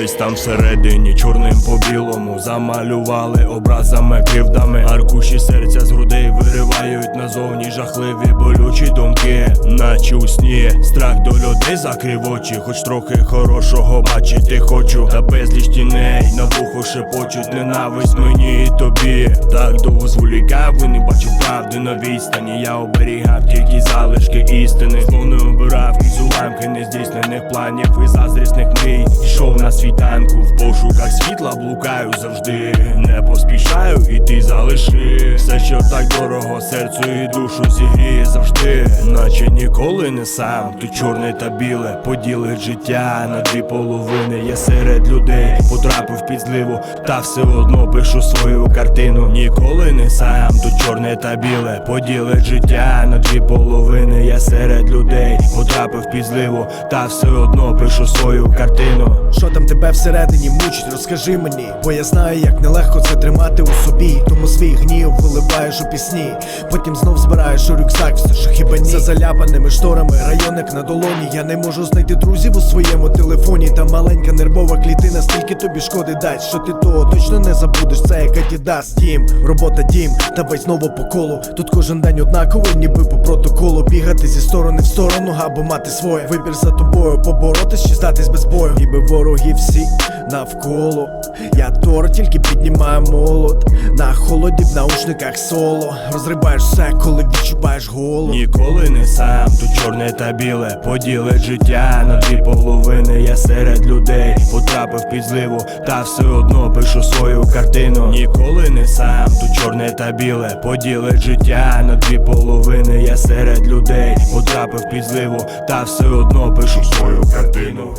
десь там всередині, чорним по білому. Замалювали образами, кривдами, аркуші серця наче у сні страх до людей закрив очі, хоч трохи хорошого бачити хочу. Та безліч тіней на вухо шепочуть ненависть мені і тобі. Так довго зволікав, ви не бачив правди на відстані. Я оберігав тільки залишки істини. Зло не обирав крізь уламки нездійснених планів і заздрісних мрій. Йшов на світанку в пошуках світла, блукаю завжди. Не поспішаю, і ти залиши все, що так дорого, серцю і душу зігріє завжди. Наче ніколи не сам, то чорне та біле поділить життя на дві половини. Я серед людей потрапив під зливу, та все одно пишу свою картину. Ніколи не сам, то чорне та біле поділить життя на дві половини. Я серед людей потрапив під зливу, та все одно пишу свою картину. Що там тебе всередині мучить, розкажи мені, бо я знаю, як нелегко це тримати у собі. Тому свій гнів виливаєш у пісні. Потім знов збираєш у рюкзак, все що хіба ні За заляпаними шторами, районик на долоні. Я не можу знайти друзів у своєму телефоні. Та маленька нервова клітина, стільки тобі шкоди дасть, що ти того точно не забудеш. Це як Адідас, дім, робота дім, давай знову по колу. Тут кожен день однаковий, ніби по протоколу. Бігати зі сторони в сторону, або мати своє. Вибір за тобою, поборотись чи здатись без бою. Ніби вороги всі навколо. Я тор, тільки піднімаю молот. На холоді в наушниках соло. Розрибаєш все, коли відчуваєш голод. Ніколи не сам, тут чорне та біле поділить життя на дві половини. Я серед людей потрапив під зливу, та все одно пишу свою картину. Ніколи не сам, чорне та біле поділить життя на дві половини. Я серед людей потрапив під зливу, та все одно пишу свою картину.